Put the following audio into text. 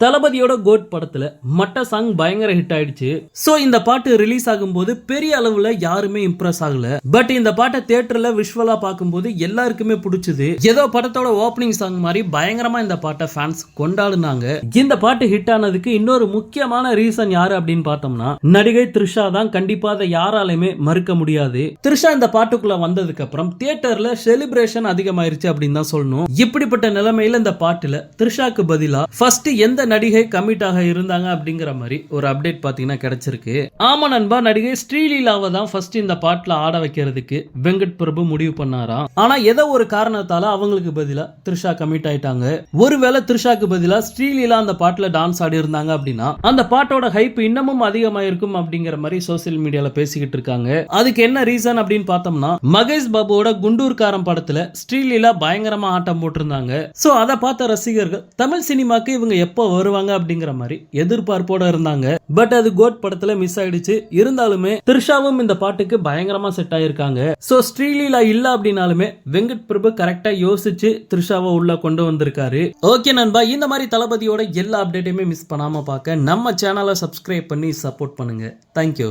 தளபதியோட கோட் படத்துல மட்ட சாங் பயங்கர ஹிட் ஆயிடுச்சு. சோ இந்த பாட்டு ரிலீஸ் ஆகும்போது பெரிய அளவுல யாருமே இம்ப்ரெஸ் ஆகல. பட் இந்த பாட்டை தியேட்டர்ல விஷுவலா பார்க்கும்போது எல்லாருக்குமே பிடிச்சது. ஏதோ படத்தோட ஓப்பனிங் சாங் மாதிரி பயங்கரமா இந்த பாட்டை ஃபேன்ஸ் கொண்டாடுனாங்க. இந்த பாட்டு ஹிட் ஆனதுக்கு இன்னொரு முக்கியமான ரீசன் யாரு அப்படின்னு பார்த்தோம்னா நடிகை த்ரிஷா தான் கண்டிப்பா அதை யாராலையுமே மறுக்க முடியாது. த்ரிஷா இந்த பாட்டுக்குள்ள வந்ததுக்கு அப்புறம் தியேட்டர்ல செலிப்ரேஷன் அதிகமாயிருச்சு அப்படின்னு தான் சொல்லணும். இப்படிப்பட்ட நிலைமையில இந்த பாட்டுல த்ரிஷாக்கு பதிலா ஃபர்ஸ்ட் எந்த நடிகை கமிட் ஆக இருந்தாங்க அப்படிங்கிற மாதிரி ஒரு அப்டேட் பாத்தீங்கன்னா கிடைச்சிருக்கு. ஆமா நண்பா நடிகை ஸ்ரீலீலாவை தான் ஃபர்ஸ்ட் இந்த பாட்டுல ஆட வைக்கிறதுக்கு வெங்கட் பிரபு முடிவு பண்ணாராம் ஆனா ஏதோ ஒரு காரணத்தால அவங்களுக்கு பதிலா த்ரிஷா கமிட் ஆயிட்டாங்க. ஒருவேளை த்ரிஷாக்கு பதிலாக ஸ்ரீலீலா அந்த பாட்டுல டான்ஸ் ஆடி இருந்தாங்க அப்படின்னா அந்த பாட்டோட ஹைப் இன்னமும் அதிகமாயிருக்கும் அப்படிங்கிற மாதிரி சோசியல் மீடியால பேசிக்கிட்டு இருக்காங்க. அதுக்கு என்ன ரீசன் அப்படின்னு பார்த்தோம்னா மகேஷ் பாபுவோட குண்டூர்காரம் படத்துல ஸ்ரீலீலா பயங்கரமா ஆட்டம் போட்டிருந்தாங்க. சோ அதை பார்த்த ரசிகர்கள் தமிழ் சினிமாக்கு இவங்க எப்போ வருவாங்க அப்படிங்கிற மாதிரி எதிர்பார்ப்போட இருந்தாங்க. பட் அது கோட் படத்துல மிஸ் ஆயிடுச்சு. இருந்தாலுமே த்ரிஷாவும் இந்த பாட்டுக்கு பயங்கரமா செட் ஆயிருக்காங்க. சோ ஸ்ரீலீலா இல்ல அப்படின்னாலுமே வெங்கட் பிரபு கரெக்டா யோசிச்சு த்ரிஷாவை உள்ள கொண்டு வந்திருக்காரு. ஓகே நண்பா இந்த மாதிரி தளபதியோட எல்லா அப்டேட்டையுமே மிஸ் பண்ணாம பார்க்க நம்ம சேனலை சப்ஸ்கிரைப் பண்ணி சப்போர்ட் பண்ணுங்க. தேங்க்யூ